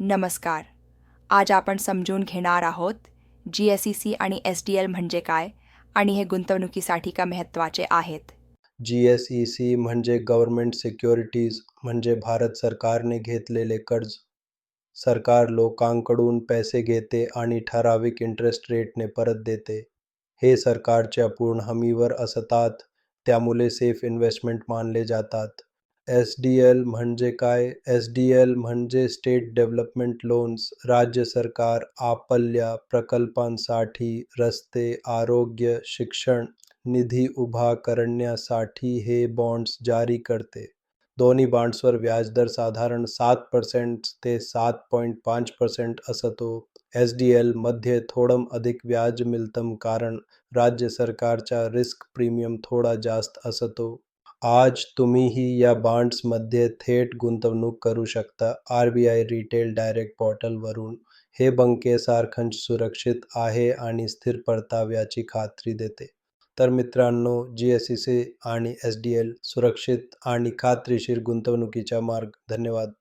नमस्कार. आज आपण समजून घेणार आहोत जी एस ई सी आणि एस डी एल म्हणजे काय आणि हे गुंतवणुकीसाठी का महत्त्वाचे आहेत? जी एस ई सी म्हणजे गव्हर्मेंट सिक्युरिटीज म्हणजे भारत सरकारने घेतलेले कर्ज. सरकार लोकांकडून पैसे घेते आणि ठराविक इंटरेस्ट रेटने परत देते. हे सरकारच्या पूर्ण हमीवर असतात. त्यामुळे सेफ इन्व्हेस्टमेंट मानले जातात. एस डी एल म्हणजे काय? एस डी एल म्हणजे स्टेट डेव्हलपमेंट लोन्स राज्य सरकार आपल्या प्रकल्पांसाठी रस्ते आरोग्य शिक्षण निधी उभा करण्यासाठी हे बॉन्ड्स जारी करते. दोन्ही बॉन्ड्सवर व्याजदर साधारण सात पर्सेंट ते सात पॉईंट पाच पर्सेंट असतो. एस डी एलमध्ये थोडं अधिक व्याज मिळतं कारण राज्य सरकारचा रिस्क प्रीमियम थोडा जास्त असतो. आज तुम्हीही या बॉन्ड्समध्ये थेट गुंतवणूक करू शकता. R B I retail direct पोर्टलवरून हे बँकेसारखंच सुरक्षित आहे आणि स्थिर परताव्याची खात्री देते. तर मित्रांनो जी एस सी सी आणि एस डी एल सुरक्षित आणि खात्रीशीर गुंतवणुकीचा मार्ग. धन्यवाद.